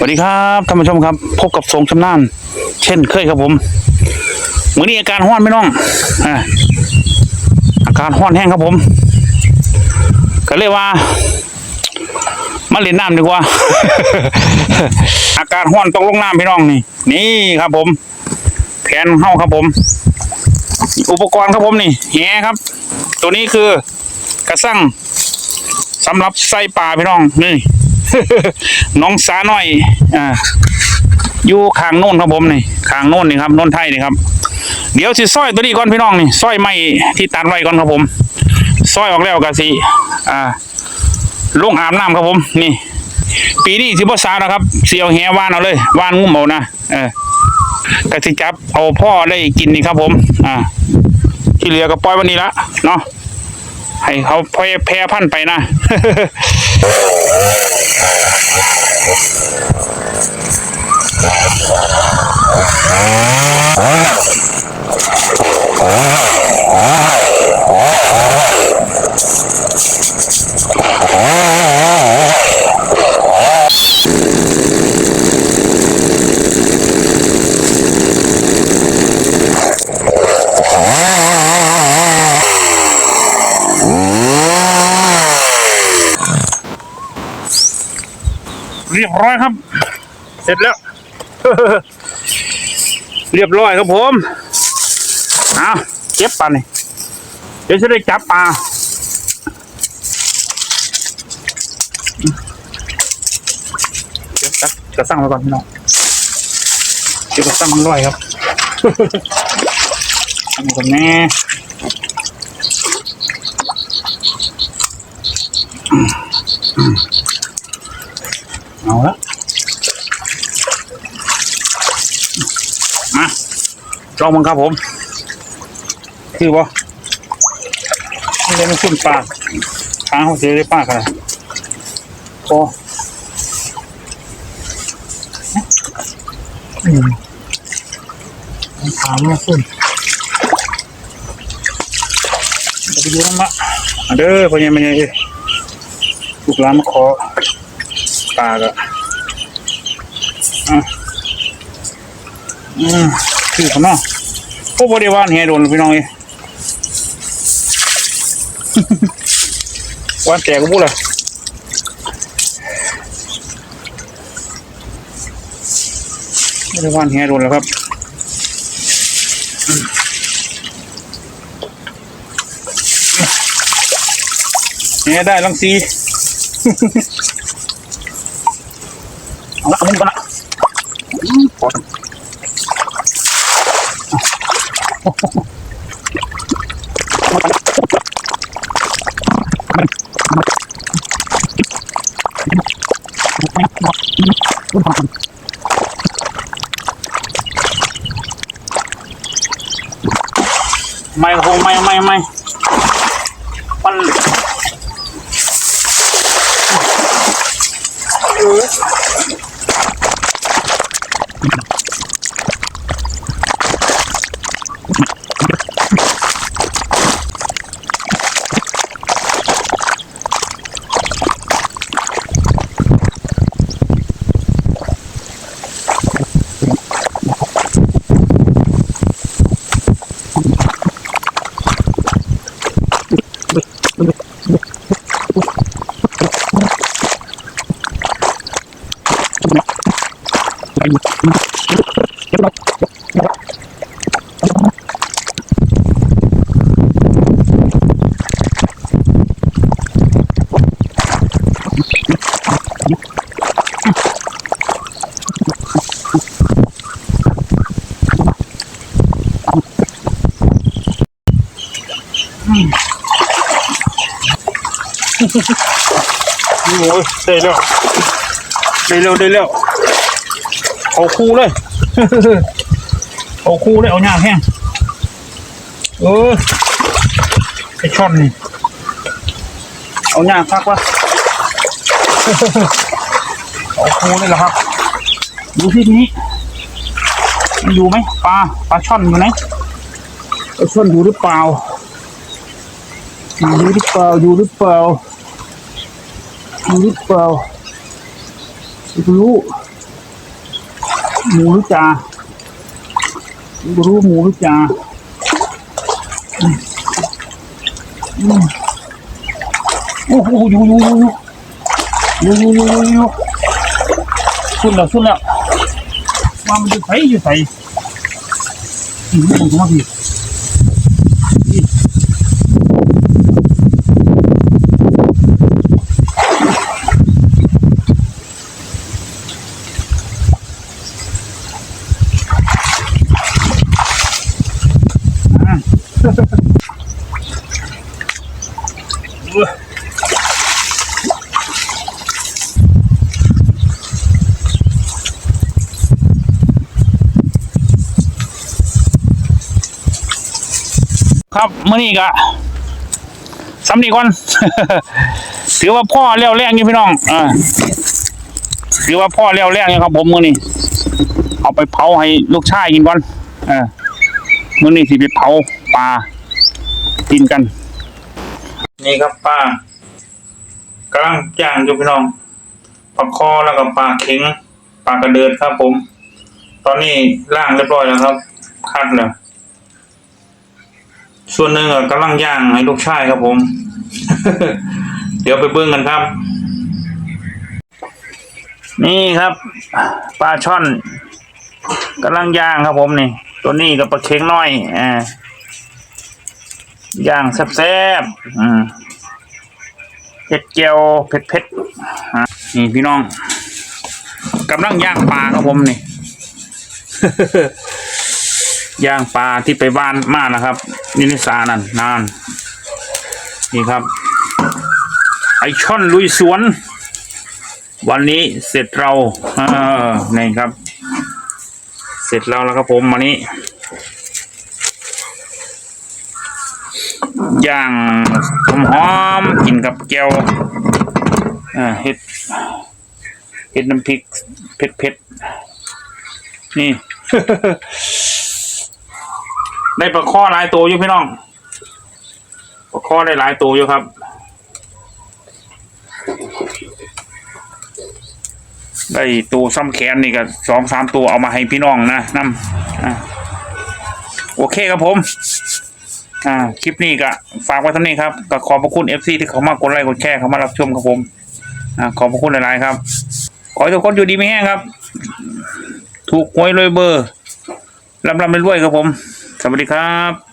สวัสดีครับท่านผู้ชมครับ พบกับทรงชำนาญเช่นเคยครับผมมือนี้อาการห้อนไม่น้องอ่าอาการห้อนแห้งครับผม ก็เลยว่ามาเล่นน้ำดีกว่า อาการห้อนต้องลงน้ำพี่น้องนี่ นี่ครับผม แผนเฮ้าครับผม อุปกรณ์ครับผมนี่แหครับ ตัวนี้คือกระสังสำหรับใส่ปลาพี่น้องนี่ น้องสาหน่อย อ่า อยู่ข้างโน่นครับผมนี่ข้างโน่นนี่ครับโน่นไทยนี่ครับ เดี๋ยวสิซอยตัวนี้ก่อนพี่น้องนี่ซอยไม้ที่ตัดไว้ก่อนครับผมซอยออกแล้วก็สิอ่าลงอาบน้ำครับผม นี่ ปีนี้สิบ่สาวนะครับเสียวแหวานเอาเลย วานงุ่มเอานะเออกะสิจับเอาพ่อได้กินนี่ครับผม อ่า ที่เหลือก็ปล่อยวันนี้ละเนาะ ให้เขาแพร่แพร่พันไปนะ เรียบร้อยครับ เสร็จแล้ว เรียบร้อยครับผมเอาเก็บปลานี่เดี๋ยวจะได้จับปลาเดี๋ยวจับกระสั่งไว้ก่อนพี่น้องเดี๋ยวกระสั่งมันลอยครับอันนี้ก่อนแน่ เอาละมาลองมังครับผม คือบ่ไม่ได้ไม่ขึ้นปากค้างเขาเสียได้ปากอะไรพออืมถามมาขึ้นจะไปดูน้ำมะอะเด้อพอยังไม่ยังเอ้ยลูกหลานมาขอ ปลากอะอะอืมคือเขาเนาะพวกบริวารเฮียโดนพี่น้องเอ้ยวันแตกก็พูดเลยบริวารเฮียโดนแล้วครับเฮียได้ลังสี เอาละเอามุมกันละอืมพอไม่คงไม่ไม่ไม่มันเออ โอ้ยได้แล้วได้แล้วได้แล้วเอาคู่เลยเอาคู่เลยเอาหน้าแห้งเออไอช่อนนี่เอาหน้าพักวะเอาคู่เลยเหรอครับ ดูที่นี้มันอยู่ไหมปลาปลาช่อนอยู่ไหนปลาช่อนอยู่หรือเปล่า อยู่หรือเปล่าอยู่หรือเปล่าอยู่หรือเปล่ารู้หมูหรือจ่ารู้หมูหรือจ่าโอ้โหอยู่อยู่อยู่อยู่อยู่อยู่อยู่สุดแล้วสุดแล้วว่ามันจะไปไอยู่ใส่อืมผมว่าพี่ ครับมื่อนี้ก็สำนีก่อน ถือว่าพ่อเลี้ยวแรงอยู่พี่น้องอ่าถือว่าพ่อเลี้ยวแรงอยู่ครับ ผมมื่อนี้เอาไปเผาให้ลูกชายกินก่อนเออมื่อนี้สิไปเผาปลากินกัน นี่ครับปลากำลังย่างอยู่พี่น้องปลาคอแล้วก็ปลาเข็งปลากระเดิดครับผม ตอนนี้ล่างเรียบร้อยแล้วครับ คัดแล้วส่วนหนึ่งอะกำลังย่างให้ลูกชายครับผม เดี๋ยวไปเบิ้งกันครับ นี่ครับปลาช่อนกำลังย่างครับผมนี่ ตัวนี้กับปลาเค็งน้อยอ่า ย่างแซ่บๆอืมเผ็ดเจียวเผ็ดเผ็ดๆอะนี่พี่น้องกำลังย่างปลาครับผมนี่ ย่างปลาที่ไปบ้านมานะครับนินิสานั่นนาน นี่ครับ ไอช่อนลุยสวน วันนี้เสร็จเราเออนี่ครับ เสร็จแล้วแล้วครับผมวันนี้ ย่างหอมหอมกินกับแก้วอ่าเห็ดเห็ดน้ำพริกเผ็ดเผ็ดๆนี่ ได้ปลาข้อหลายตัวอยู่พี่น้องปลาข้อได้หลายตัวอยู่ครับได้ตัวซ้ำแขนนี่ก็สองสามตัวเอามาให้พี่น้องนะนำอ่าโอเคครับผม อ่า คลิปนี้ก็ฝากไว้เท่านี้ครับก็ขอบพระคุณเอฟซีที่เขามากดไลค์กดแชร์เขามารับชมครับผมอ่าขอบพระคุณหลายๆครับ ขอให้ทุกคนอยู่ดีไม่แห้งครับ ถูกหวยรวยเบอร์ลำลำรวยๆครับผม สวัสดีครับ